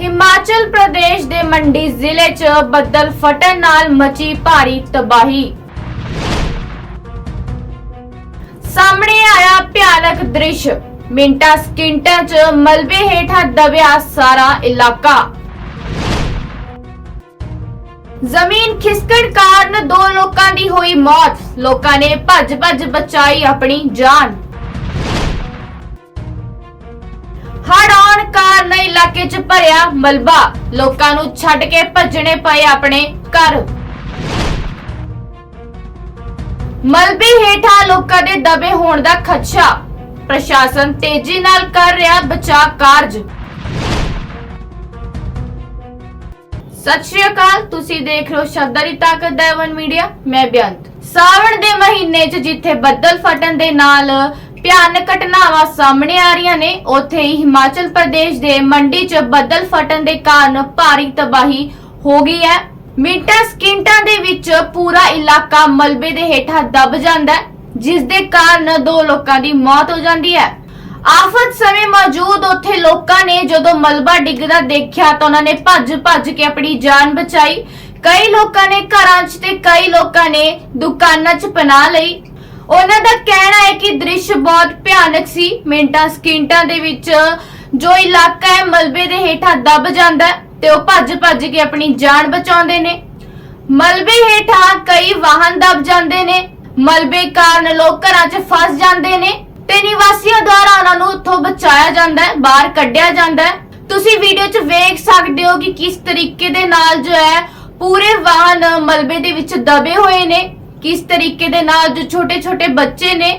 ਹਿਮਾਚਲ ਪ੍ਰਦੇਸ਼ ਦੇ ਮੰਡੀ ਜ਼ਿਲ੍ਹੇ 'ਚ ਬੱਦਲ ਫਟਣ ਨਾਲ ਮਚੀ ਭਾਰੀ ਤਬਾਹੀ। ਸਾਹਮਣੇ ਆਇਆ ਭਿਆਨਕ ਦ੍ਰਿਸ਼। ਮਿੰਟਾਂ ਸਕਿੰਟਾਂ 'ਚ ਮਲਬੇ ਹੇਠਾਂ ਦਬਿਆ ਸਾਰਾ ਇਲਾਕਾ। ਜ਼ਮੀਨ ਖਿਸਕਣ ਕਾਰਨ ਦੋ ਲੋਕਾਂ ਦੀ ਹੋਈ ਮੌਤ। ਲੋਕਾਂ ਨੇ ਭੱਜ-ਭੱਜ ਬਚਾਈ ਆਪਣੀ ਜਾਨ। ਹੜ੍ਹ ਆਉਣ ਕਾਰਨ ਇਲਾਕੇ 'ਚ ਭਰਿਆ ਮਲਬਾ। ਲੋਕਾਂ ਨੂੰ ਛੱਡ ਕੇ ਭੱਜਣੇ ਪਏ ਆਪਣੇ ਘਰ। ਮਲਬੇ ਹੇਠਾਂ ਲੋਕਾਂ ਦੇ ਦਬੇ ਹੋਣ ਦਾ ਖਦਸ਼ਾ। ਪ੍ਰਸ਼ਾਸਨ ਤੇਜ਼ੀ ਨਾਲ ਕਰ ਰਿਹਾ ਬਚਾਅ ਕਾਰਜ। ਸਤਿ ਸ਼੍ਰੀ ਅਕਾਲ, ਤੁਸੀਂ ਦੇਖ ਰਹੇ ਹੋ ਸ਼ਬਦਾਂ ਦੀ ਤਾਕਤ ਦਾ ਵਨ ਮੀਡੀਆ। ਮੈਂ ਬੇਅੰਤ ਸਾਵਣ ਦੇ ਮਹੀਨੇ 'ਚ ਜਿੱਥੇ ਬੱਦਲ ਫਟਣ ਦੇ ਨਾਲ ਭਿਆਨਕ ਘਟਨਾਵਾਂ ਸਾਹਮਣੇ ਆ ਰਹੀਆਂ ਨੇ। ਉੱਥੇ ਹੀ ਹਿਮਾਚਲ ਪ੍ਰਦੇਸ਼ ਦੇ ਮੰਡੀ 'ਚ ਬੱਦਲ ਫਟਣ ਦੇ ਕਾਰਨ ਭਾਰੀ ਤਬਾਹੀ ਹੋ ਗਈ ਹੈ। ਮਿੰਟਾਂ ਸਕਿੰਟਾਂ ਦੇ ਵਿੱਚ ਪੂਰਾ ਇਲਾਕਾ ਮਲਬੇ ਦੇ ਹੇਠਾਂ ਦਬ ਜਾਂਦਾ ਹੈ, ਜਿਸ ਦੇ ਕਾਰਨ ਦੋ ਲੋਕਾਂ ਦੀ ਮੌਤ ਹੋ ਜਾਂਦੀ ਹੈ। ਆਫਤ ਸਮੇਂ ਮੌਜੂਦ ਉੱਥੇ ਲੋਕਾਂ ਨੇ ਜਦੋਂ ਮਲਬਾ ਡਿੱਗਦਾ ਦੇਖਿਆ ਤਾਂ ਉਹਨਾਂ ਨੇ ਭੱਜ-ਭੱਜ ਕੇ ਆਪਣੀ ਜਾਨ ਬਚਾਈ। ਕਈ ਲੋਕਾਂ ਨੇ ਘਰਾਂ 'ਚ ਤੇ ਕਈ ਲੋਕਾਂ ਨੇ ਦੁਕਾਨਾਂ 'ਚ ਪਨਾਹ ਲਈ। ਉਹਨਾਂ ਦਾ ਕਹਿਣਾ ਹੈ ਕਿ ਦ੍ਰਿਸ਼ ਬਹੁਤ ਭਿਆਨਕ ਸੀ। ਮਿੰਟਾਂ, ਸਕਿੰਟਾਂ ਦੇ ਵਿੱਚ ਜੋ ਇਲਾਕਾ ਹੈ, ਮਲਬੇ ਦੇ ਹੇਠਾਂ ਦਬ ਜਾਂਦਾ ਤੇ ਉਹ ਭੱਜ-ਭੱਜ ਕੇ ਆਪਣੀ ਜਾਨ ਬਚਾਉਂਦੇ ਨੇ। ਮਲਬੇ ਹੇਠਾਂ ਕਈ ਵਾਹਨ ਦਬ ਜਾਂਦੇ ਨੇ। ਮਲਬੇ ਕਾਰਨ ਲੋਕ ਘਰਾਂ 'ਚ ਫਸ ਜਾਂਦੇ ਨੇ। ਤੇ ਨਿਵਾਸੀਆਂ ਦੁਆਰਾ ਉਹਨਾਂ ਨੂੰ ਉੱਥੋਂ ਬਚਾਇਆ ਜਾਂਦਾ ਹੈ, ਬਾਹਰ ਕੱਢਿਆ ਜਾਂਦਾ ਹੈ। ਤੁਸੀਂ ਵੀਡੀਓ 'ਚ ਵੇਖ ਸਕਦੇ ਹੋ ਕਿ ਕਿਸ ਤਰੀਕੇ ਦੇ ਨਾਲ ਜੋ ਹੈ, ਪੂਰੇ ਵਾਹਨ ਮਲਬੇ ਦੇ ਵਿੱਚ ਦਬੇ ਹੋਏ ਨੇ। ਕਿਸ ਤਰੀਕੇ ਦੇ ਨਾਲ ਜੋ ਛੋਟੇ-ਛੋਟੇ ਬੱਚੇ ਨੇ,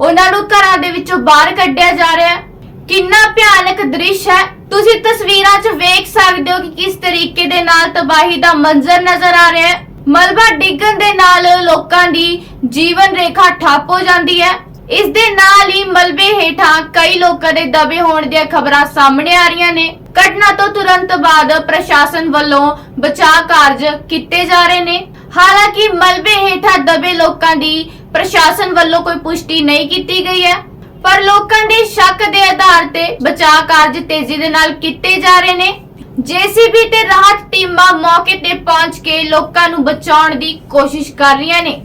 ਉਹਨਾਂ ਨੂੰ ਘਰਾਂ ਦੇ ਵਿੱਚੋਂ ਬਾਹਰ ਕੱਢਿਆ ਜਾ ਰਿਹਾ ਹੈ? ਕਿੰਨਾ ਭਿਆਨਕ ਦ੍ਰਿਸ਼ ਹੈ? ਤੁਸੀਂ ਤਸਵੀਰਾਂ 'ਚ ਵੇਖ ਸਕਦੇ ਹੋ ਕਿ ਕਿਸ ਤਰੀਕੇ ਦੇ ਨਾਲ ਤਬਾਹੀ ਦਾ ਮੰਜ਼ਰ ਨਜ਼ਰ ਆ ਰਿਹਾ ਹੈ। ਮਲਬਾ ਡਿੱਗਣ ਦੇ ਨਾਲ ਲੋਕਾਂ ਦੀ ਜੀਵਨ ਰੇਖਾ ਠੱਪ ਹੋ ਜਾਂਦੀ ਹੈ। ਇਸ ਦੇ ਨਾਲ ਹੀ ਮਲਬੇ ਹੇਠਾਂ ਕਈ ਲੋਕਾਂ ਦੇ ਦਬੇ ਹੋਣ ਦੀਆਂ ਖਬਰਾਂ ਸਾਹਮਣੇ ਆ ਰਹੀਆਂ ਨੇ। ਘਟਨਾ ਤੋਂ ਤੁਰੰਤ ਬਾਅਦ ਪ੍ਰਸ਼ਾਸਨ ਵੱਲੋਂ ਬਚਾਅ ਕਾਰਜ ਕੀਤੇ ਜਾ ਰਹੇ ਨੇ। ਹਾਲਾਂਕਿ ਮਲਬੇ ਹੇਠਾਂ ਦਬੇ ਲੋਕਾਂ ਦੀ ਪ੍ਰਸ਼ਾਸਨ ਵੱਲੋਂ ਕੋਈ ਪੁਸ਼ਟੀ ਨਹੀਂ ਕੀਤੀ ਗਈ ਹੈ। ਪਰ ਲੋਕਾਂ ਦੇ ਸ਼ੱਕ ਦੇ ਆਧਾਰ ਤੇ ਬਚਾਅ ਕਾਰਜ ਤੇਜ਼ੀ ਦੇ ਨਾਲ ਕੀਤੇ ਜਾ ਰਹੇ ਨੇ। ਜੀਸੀਬੀ ਤੇ ਰਾਹਤ ਟੀਮਾਂ ਮੌਕੇ ਤੇ ਪਹੁੰਚ ਕੇ ਲੋਕਾਂ ਨੂੰ ਬਚਾਉਣ ਦੀ ਕੋਸ਼ਿਸ਼ ਕਰ ਰਹੀਆਂ ਨੇ।